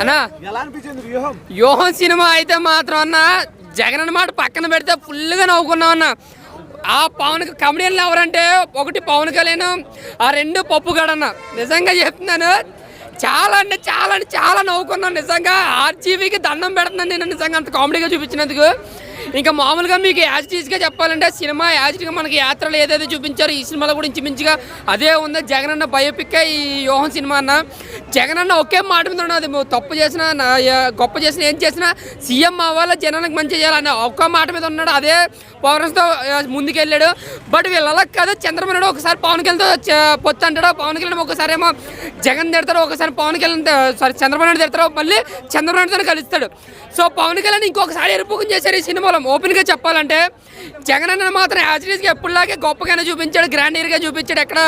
అన్నా వ్యూహం? యోహన్ సినిమా అయితే మాత్రం అన్న జగన్ అన్నమాట పక్కన పెడితే ఫుల్గా నవ్వుకున్నాం అన్న. ఆ పవన్ కమెడియన్లు ఎవరంటే ఒకటి పవన్ కళ్యాణ్ ఆ రెండు పప్పు గడన్న నిజంగా చెప్తున్నాను చాలా అంటే చాలా అంటే చాలా నవ్వుకున్నాను నిజంగా. ఆర్జీవీకి దండం పెడుతున్నాను నేను నిజంగా అంత కామెడీగా చూపించినందుకు. ఇంకా మామూలుగా మీకు యాజ్ టీజ్గా చెప్పాలంటే సినిమా యాజ్ టీజ్గా మనకి యాత్రలు ఏదైతే చూపించారో. ఈ సినిమాలో కూడా ఇంచుమించుగా అదే ఉంది. జగన్ అన్న బయోపిక్ ఈ యోహన్ సినిమా అన్న. జగన్ అన్న ఒకే మాట మీద ఉన్నది. తప్పు చేసినా గొప్ప చేసినా ఏం చేసినా సీఎం అవ్వాలి జనానికి మంచి చేయాలన్న ఒక్క మాట మీద ఉన్నాడు. అదే పవన్స్తో ముందుకెళ్ళాడు. బట్ వీళ్ళలా కాదు చంద్రబాబు ఒకసారి పవన్ కళ్యాణ్తో పొత్తు అంటాడు పవన్ కళ్యాణ్ ఒకసారి ఏమో జగన్ తిడతారు ఒకసారి పవన్ కళ్యాణ్ సారీ చంద్రబాబు నాయుడు తిడతారు మళ్ళీ చంద్రబాబు నాయుడుతో కలుస్తాడు. సో పవన్ కళ్యాణ్ ఇంకొకసారి ఎరుపుకం చేశారు ఈ సినిమాలో. ఓపెన్గా చెప్పాలంటే జగన్ అన్న మాత్రం యాజిటీస్గా ఎప్పుడులాగే గొప్పగానే చూపించాడు గ్రాండ్ ఇయర్గా చూపించాడు. ఎక్కడ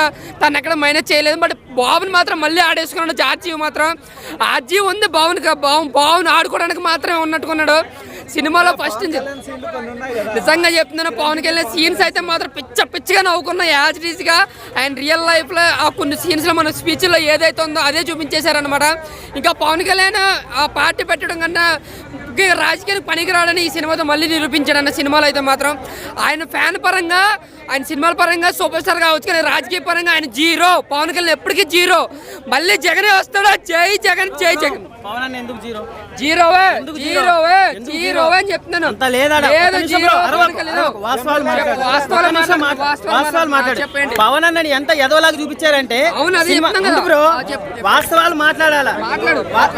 తను ఎక్కడ మైనస్ చేయలేదు. బట్ బాబుని మాత్రం మళ్ళీ ఆడేసుకున్నాడు. జార్జీవ్ మాత్రం ఆర్జీవ్ ఉంది బాబుని బాబు బాబుని ఆడుకోవడానికి మాత్రమే ఉన్నట్టుకున్నాడు. సినిమాలో ఫస్ట్ నుంచి నిజంగా చెప్తున్నాను పవన్ కళ్యాణ్ సీన్స్ అయితే మాత్రం పిచ్చ పిచ్చగా నవ్వుకున్నా యాజ్ ఇట్ రియల్ లైఫ్లో ఆ కొన్ని సీన్స్లో మన స్పీచ్లో ఏదైతే ఉందో అదే చూపించేశారనమాట ఇంకా పవన్ కళ్యాణ్ ఆ పార్టీ పెట్టడం కన్నా ఇంకా రాజకీయానికి పనికిరాడని ఈ సినిమాతో మళ్ళీ నిరూపించాడు అన్న సినిమాలో అయితే మాత్రం ఆయన ఫ్యాన్ పరంగా ఆయన సినిమాల పరంగా సూపర్ స్టార్ కావచ్చు కానీ రాజకీయ పరంగా ఆయన జీరో. పవన్ కళ్యాణ్ ఎప్పటికీ జీరో. మళ్ళీ జగనే వస్తాడు? జై జగన్ జై జగన్. పవన్ అన్న ఎందుకు జీరో? జీరోవే అని చెప్తున్నాను. లేదా జీరో. వాస్తవాలు మాట్లాడు. పవన్ అన్నని ఎంత ఎదవలాగా చూపించారంటే అవును, అది. వాస్తవాలు మాట్లాడాలా?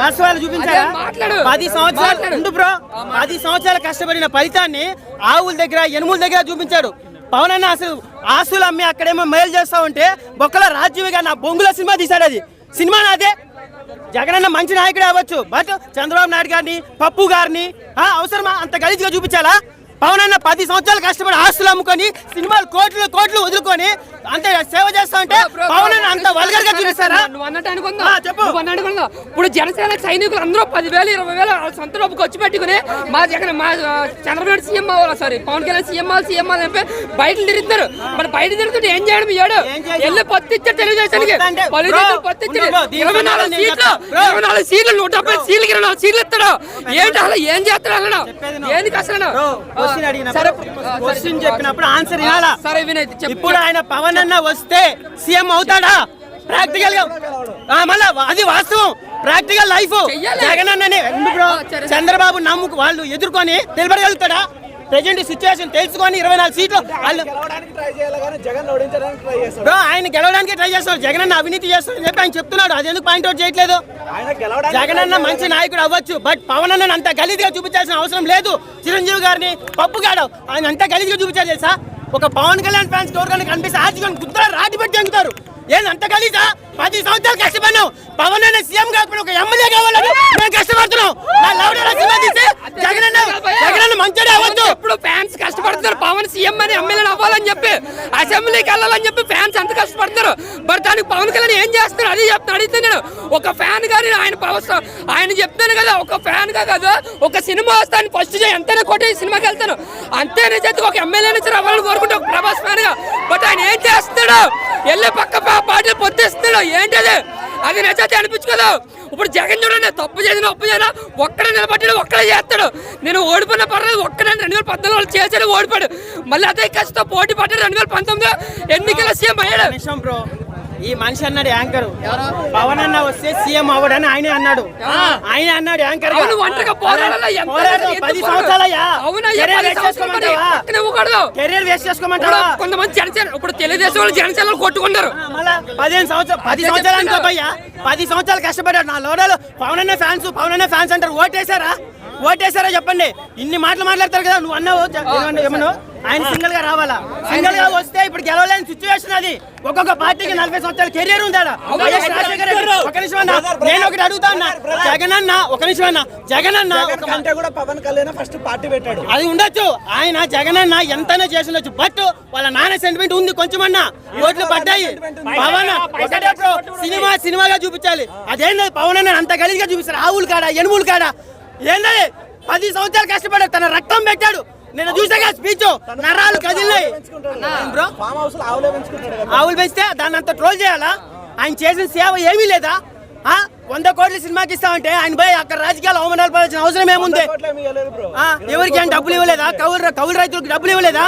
వాస్తవాలు మాట్లాడు. పది సంవత్సరాలు మాట్లాడు. బ్రో? పది సంవత్సరాలు కష్టపడిన ఫలితాన్ని ఆవుల దగ్గర ఎనుముల దగ్గర చూపించాడు. పవన్ అన్న అసలు ఆస్తులు అమ్మి అక్కడేమో మేలు చేస్తా ఉంటే బొక్కల రాజ్యవిగా నా బొంగుల సినిమా తీశాడు అది. సినిమా నాదే. జగనన్న మంచి నాయకుడు అవ్వచ్చు. బట్ చంద్రబాబు నాయుడు గారిని పప్పు గారిని ఆ, అవసరమా? అంత గలీజ్గా చూపించాలా? పవన్ అన్న పది సంవత్సరాలు కష్టపడి ఆస్తులు అమ్ముకొని సినిమాలు కోట్లు కోట్లు వదులుకొని అంతే సేవ చేస్తా బ్రో, పవన్ అంత వల్గర్గా చూపిస్తారా? నువ్వు అన్నట్టు అనుకుందా. చెప్పు. నువ్వు అనుకుందా. ఇప్పుడు జనసేన సైనికులు అందరూ పదివేలు ఇరవై వేలు సొంత డబ్బు ఖర్చు పెట్టుకుని మా జగన్ మా చంద్రబాబు సీఎం అవ్వాలి సారీ పవన్ కళ్యాణ్ సీఎం అవ్వాలి సీఎం అవ్వాలి చెప్పి బయట తిరుగుతున్నారు. మరి బయట తిరుగుతుంటే ఏం చేయడం ఇయ్యాడు ఏం చేశాడు? వెళ్ళి పత్తి ఇచ్చాడు తెలుగుదేశానికి అంటే, ఇరవై నాలుగు సీట్లు. ఇరవై నాలుగు సీట్లు నూట డెబ్బై సీట్లకి ఇరవై నాలుగు సీట్లు ఇస్తాడు ఏంటి అసలు ఏం చేస్తాడు నువ్వు. ఏంది అసలు? సరే చెప్పినప్పుడు ఆన్సర్ సరే వినయ్ ఇప్పుడు ఆయన పవన్ అన్న వస్తే సీఎం అవుతాడా? ప్రాక్టికల్గా ఆ, మళ్ళా అది వాస్తవం. Practical life. జగన్ అన్నని. చంద్రబాబు నమ్ముకు వాళ్ళు ఎదుర్కొని నిలబడగలుగుతాడా? ప్రెజెంట్ సిచ్యువేషన్ తెలుసుకొని ఇరవై నాలుగు సీట్లు వాళ్ళు గెలవడానికి ట్రై చేయాలి కానీ జగన్ ఓడించడానికి ట్రై చేస్తాడు. బ్రో ఆయన గెలవడానికి ట్రై చేస్తున్నారు జగన్ అన్న అవినీతి చేస్తారని చెప్పి ఆయన చెప్తున్నాడు. అది ఎందుకు పాయింట్ అవుట్ చేయట్లేదు? ఆయన గెలవడానికి జగన్ అన్న మంచి నాయకుడు అవ్వచ్చు బట్ పవన్ అన్న అంత గలీజ్గా చూపించాల్సిన అవసరం లేదు. చిరంజీవి గారిని పప్పు గాడు ఆయన అంత గలీజ్గా చూపించారు తెలుసా? ఒక పవన్ కళ్యాణ్ ఫ్యాన్స్ ఎవరికైనా కనిపిస్తే ఆర్చుకొని గుద్దలు రాటి పెట్టి ఎంగుతారు. ఏంది అంత గలీజా? పది సంవత్సరాలు కష్టపడినాం. పవన్ అనే సీఎం కాకపోతే ఒక ఎమ్మెల్యే కావాలని మేము కష్టపడుతున్నాం. మా లౌడర్ సినిమా తీస్తే జగన్ అన్న అవ్వచ్చు ఇప్పుడు ఫ్యాన్స్ కష్టపడుతున్నారు? పవన్ సీఎం అని ఎమ్మెల్యే అవ్వాలని చెప్పి అసెంబ్లీకి వెళ్ళాలని చెప్పి ఫ్యాన్స్ అంత కష్టపడుతున్నారు. బట్ దానికి పవన్ కళ్యాణ్ ఏం చేస్తున్నారు? అది చెప్తాను అడిగితే నేను. ఒక ఫ్యాన్ గాని ఆయన ఆయన చెప్తాను కదా ఒక ఫ్యాన్గా కదా ఒక సినిమా వస్తాను ఫస్ట్ ఎంతైనా కొట్టి సినిమాకి వెళ్తాను. అంతే చేతి ఒక ఎమ్మెల్యే నుంచి రావాలని కోరుకుంటే ఒక ప్రభాస్ ఫ్యాన్గా ఆయన ఏం చేస్తాడు వెళ్ళే పక్క పా- పార్టీలు పొద్దుస్తాడు ఏంటది? అది నచ్చతే అనిపించుకోదు. ఇప్పుడు జగన్ చూడండి తప్పు చేసిన ఒప్పు చేసినా ఒక్కడే నిలబట్టి ఒక్కడే చేస్తాడు. నేను ఓడిపోయిన పర్లేదు ఒక్కడే రెండు వేల పద్నాలుగు చేశాడు ఓడిపాడు మళ్ళీ అదే కష్టం పోటీ పడ్డాడు రెండు వేల పంతొమ్మిది ఎన్నికల సీఎం అయ్యాడు. ఈ మనిషి అన్నాడు యాంకర్. పవన్ అన్న వస్తే సీఎం అవ్వడని ఆయనే అన్నాడు. ఆయన అన్నాడు యాంకర్ పది? సంవత్సరాలయ్యా. కెరీర్ వేస్ట్ చేసుకోమంటావా? కొంతమంది జనసేన ఇప్పుడు తెలుగుదేశం వాళ్ళు జనసేనలు కొట్టుకున్నారు పదిహేను సంవత్సరాలు పది సంవత్సరాలు. అనుకోపోయ్యా పది సంవత్సరాలు కష్టపడ్డాడు నా లోడలు. పవన్ అనే ఫ్యాన్స్ పవన్ అనే ఫ్యాన్స్ అంటారు. ఓటేశారా? ఓటేశారా చెప్పండి. ఇన్ని మాటలు మాట్లాడతారు కదా నువ్వు అన్నావు ఏమన్నావు ఆయన సింగిల్గా రావాలా? సింగిల్గా వస్తే ఇప్పుడు గెలవలేని సిచ్యువేషన్ అది. ఒక్కొక్క పార్టీకి నలభై సంవత్సరాల కెరీర్ ఉంది ఒక నిమిషం అన్న. నేను ఒకటి అడుగుతా ఉన్నా జగన్ అన్న ఒక నిమిషం అన్న. జగన్ అన్న జగన్ కంటే కూడా పవన్ కళ్యాణ్ ఫస్ట్ పార్టీ పెట్టాడు. అది ఉండొచ్చు. ఆయన జగనన్న ఎంతైనా చేసి ఉండొచ్చు. బట్ వాళ్ళ నాన్న సెంటిమెంట్ ఉంది కొంచెమన్నా ఓట్లు పడ్డాయి. పవన్ ఒకటే సినిమా సినిమాగా చూపించాలి. అదేంది పవన్ అన్న అంత గలీజ్గా చూపిస్తారు. ఆవులు కాడ ఎనుములు కాడ ఏంటది పది సంవత్సరాలు కష్టపడాడు తన రక్తం పెట్టాడు. నేను చూసాగా స్పీచ్ నరాలు కదిలినాయి. బ్రో ఆవులే పెంచితే దాన్ని అంత ట్రోల్ చేయాలా? ఆయన చేసిన సేవ ఏమీ లేదా? వంద కోట్ల సినిమాకి ఇస్తామంటే ఆయన పోయి అక్కడ రాజకీయాలు అవమానాలు పడాల్సిన అవసరం ఏముంది? ఎవరికి ఏం డబ్బులు ఇవ్వలేదా. కౌలు కౌలు రైతులకు డబ్బులు ఇవ్వలేదా?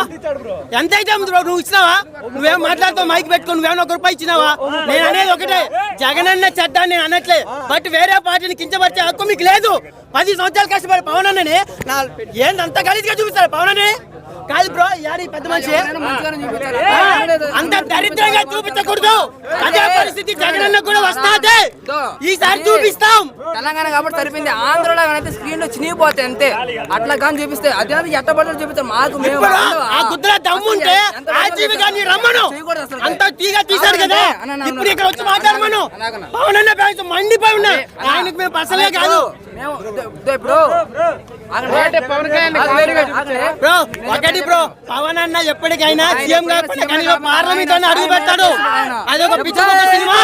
ఎంత అయితే నువ్వు ఇచ్చినావా? నువ్వేం మాట్లాడుతావు? మైక్ పెట్టుకుని నువ్వేమో ఒక రూపాయి ఇచ్చినావా? నేను అనేది ఒకటే. జగనన్న చట్టాన్ని నేను అనట్లే. బట్ వేరే పార్టీని కించపరిచే హక్కు మీకు లేదు. పది సంవత్సరాలు కష్టపడి పవన్ అన్నని ఏందంత గలీజ్గా చూపిస్తారు పవన్ అన్నని? కాదు బ్రో యారి పెద్ద మనిషి. అంత దరిద్రంగా చూపించకూడదు. అదే పరిస్థితి జగనన్న కూడా వస్తాది. ఈసారి చూపిస్తాం. తెలంగాణ కాబట్టి సరిపోయింది. ఆంధ్రలో అయితే స్క్రీన్లో చినిగిపోతాయి అంతే. అట్లా కానీ చూపిస్తే అదే ఎట్టబడ్డలు చూపిస్తారు. మాకు మేము ఆ గుద్ర దమ్ముంటే ఎంత ఆ జీవి గారిని రమ్మను. అంత తీగా తీశాడు కదా. ఇప్పుడు ఇక్కడ వచ్చి మాట్లాడమను. పవన్ అన్న ఫ్యాన్స్ మండిపోయి ఉన్నా ఆయనకు మేము అసలే కాదు. ఒకటి బ్రో పవన్ అన్న ఎప్పటికైనా సీఎం కాకపోతే పార్లమెంట్ అని అడుగు అదొక పిచ్చొక సినిమా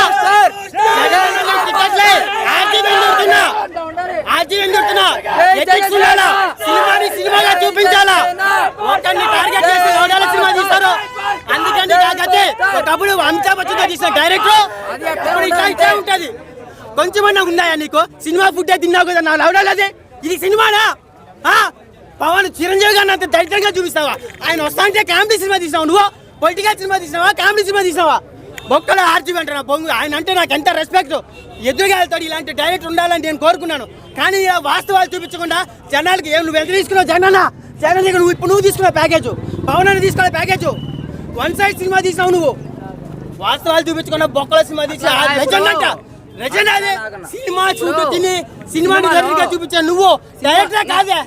సినిమాని సినిమాగా చూపించాలా ఒకరిని టార్గెట్ చేసి సినిమా తీస్తారు అందుకని కాకపోతే ఒకప్పుడు అమితాబ్ బచ్చన్ తీసిన డైరెక్టర్ ఇప్పుడు ఇట్లా ఇట్లా ఉంటది కొంచెమన్నా ఉన్నాయా నీకు సినిమా ఫుడ్ తిన్నావు కదా నా లవడాలదే ఇది సినిమానా? పవన్ చిరంజీవి గారిని అంత దరిద్రంగా చూపిస్తావా? ఆయన వస్తా అంటే కామెడీ సినిమా తీసావు నువ్వు? పొలిటికల్ సినిమా తీసినావా? కామెడీ సినిమా తీసినావా? బొక్కల ఆర్జీవి అంటారా బొంగు ఆయన అంటే నాకు ఎంత రెస్పెక్ట్ ఎదురుగా వెళ్తాడు ఇలాంటి డైరెక్టర్ ఉండాలని నేను కోరుకున్నాను. కానీ వాస్తవాలు చూపించకుండా జనాలకి ఏం నువ్వు ఎంత తీసుకున్నావు జగనన్న జగన్ దగ్గర నువ్వు ఇప్పుడు నువ్వు తీసుకున్న ప్యాకేజ్ పవన్ అని తీసుకున్న ప్యాకేజ్ వన్ సైడ్ సినిమా తీసినావు నువ్వు. వాస్తవాలు చూపించకుండా బొక్కల సినిమా తీసి అంట. అదే. సినిమా చూపు తిని సినిమాని చూపించా నువ్వు. డైరెక్టర్ కాదే?